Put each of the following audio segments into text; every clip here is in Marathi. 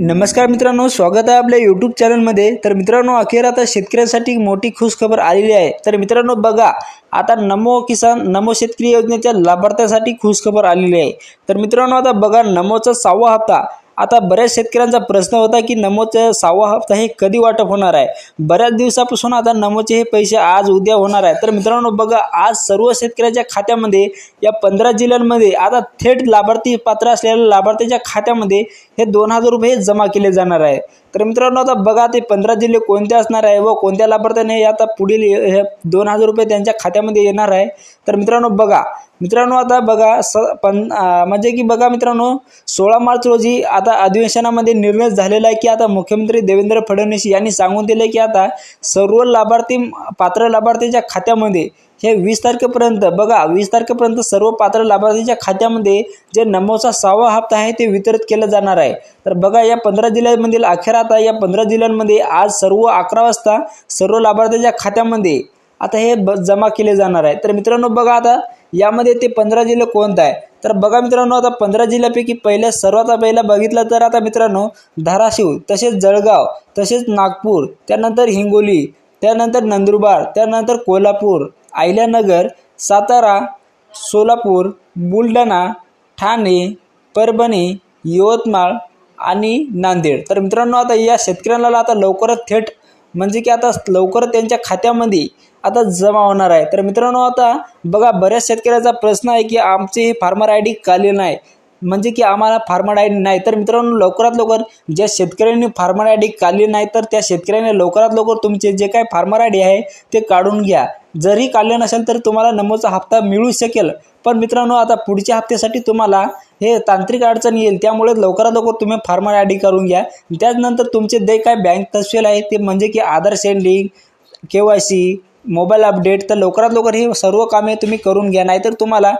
नमस्कार मित्रांनो स्वागत आहे आपल्या यूट्यूब चॅनलमध्ये तर मित्रांनो अखेर आता शेतकऱ्यांसाठी मोठी खुशखबर आलेली आहे. तर मित्रांनो बघा आता नमो किसान नमो शेतकरी योजनेच्या लाभार्थ्यासाठी खुशखबर आलेली आहे. तर मित्रांनो आता बघा नमोचा सहावा हप्ता. आता बऱ्याच शेतकऱ्यांचा प्रश्न होता की नमोचा सहावा हप्ता हे कधी वाटप होणार आहे? बऱ्याच दिवसापासून आता नमोचे हे पैसे आज उद्या होणार आहे. तर मित्रांनो बघा आज सर्व शेतकऱ्याच्या खात्यामध्ये या पंधरा जिल्ह्यांमध्ये आता थेट लाभार्थी पात्र असलेल्या लाभार्थ्याच्या खात्यामध्ये हे दोन हजार रुपये जमा केले जाणार आहे. तर मित्रांनो आता बघा ते पंधरा जिल्हे कोणते असणार आहे व कोणत्या लाभार्थ्याने हे आता पुढील हे दोन हजार रुपये त्यांच्या खात्यामध्ये येणार आहे. तर मित्रांनो बघा मित्रांनो आता बघा स पण म्हणजे की बघा मित्रांनो सोळा मार्च रोजी आता अधिवेशनामध्ये निर्णय झालेला आहे की आता मुख्यमंत्री देवेंद्र फडणवीस यांनी सांगून दिले की आता सर्व लाभार्थी पात्र लाभार्थीच्या खात्यामध्ये हे वीस तारखेपर्यंत बघा वीस तारखेपर्यंत सर्व पात्र लाभार्थीच्या खात्यामध्ये जे नमोचा सहावा हप्ता आहे ते वितरित केलं जाणार आहे. तर बघा या पंधरा जिल्ह्यांमधील अखेर आता या पंधरा जिल्ह्यांमध्ये आज सर्व अकरा वाजता सर्व लाभार्थ्याच्या खात्यामध्ये आता हे ब जमा केले जाणार आहे. तर मित्रांनो बघा आता यामध्ये ते पंधरा जिल्हे कोणतं आहे? तर बघा मित्रांनो आता पंधरा जिल्ह्यापैकी पहिल्या सर्वात पहिला बघितलं तर आता मित्रांनो धाराशिव तसेच जळगाव तसेच नागपूर त्यानंतर हिंगोली त्यानंतर नंदुरबार त्यानंतर कोल्हापूर आयल्यानगर सातारा सोलापूर बुलढाणा ठाणे परभणी यवतमाळ आणि नांदेड. तर मित्रांनो आता या शेतकऱ्यांना आता लवकरच थेट म्हणजे की आता लवकरच त्यांच्या खात्यामध्ये आता जमा होणार आहे. तर मित्रांनो आता बघा बऱ्याच शेतकऱ्याचा प्रश्न आहे की आमची फार्मर आय डी काले नाही? म्हणजे की आम्हाला फार्मर आय डी नाही. तर मित्रांनो लवकरात लवकर ज्या शेतकऱ्यांनी फार्मर आय डी काढली नाही तर त्या शेतकऱ्यांनी लवकरात लवकर तुमचे जे काही फार्मर आय डी आहे ते काढून घ्या. जरी काढले नसेल तर तुम्हाला नमोचा हप्ता मिळू शकेल. पण मित्रांनो आता पुढच्या हप्त्यासाठी तुम्हाला हे तांत्रिक अडचण येईल. त्यामुळे लवकरात लवकर तुम्ही फार्मर आय डी करून घ्या. त्याचनंतर तुमचे जे काय बँक तपशील आहे ते म्हणजे की Aadhaar seeding K Y C mobile update तर लवकरात लवकर हे सर्व कामे तुम्ही करून घ्या. नाहीतर तुम्हाला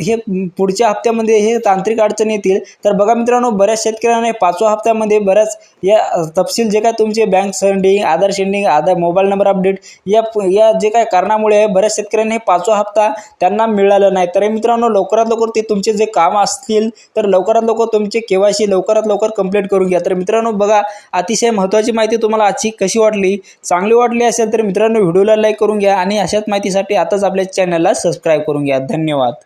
हे पुढच्या हप्त्यामध्ये हे तांत्रिक अडचण येतील. तर बघा मित्रांनो बऱ्याच शेतकऱ्यांना पाचव्या हप्त्यामध्ये बऱ्याच या तपशील जे काय तुमचे bank seeding Aadhaar seeding Aadhaar mobile number update या या जे काय कारणामुळे बऱ्याच शेतकऱ्यांना हे पाचवा हप्ता त्यांना मिळाला नाही. तर मित्रांनो लवकरात लवकर ते तुमचे जे काम असतील तर लवकरात लवकर तुमचे केवायसी सी लवकरात लवकर कंप्लीट करून घ्या. तर मित्रांनो बघा अतिशय महत्त्वाची माहिती तुम्हाला आजची कशी वाटली? चांगली वाटली असेल तर मित्रांनो व्हिडिओला लाईक करून घ्या आणि अशाच माहितीसाठी आताच आपल्या चॅनलला सबस्क्राईब करून घ्या. धन्यवाद.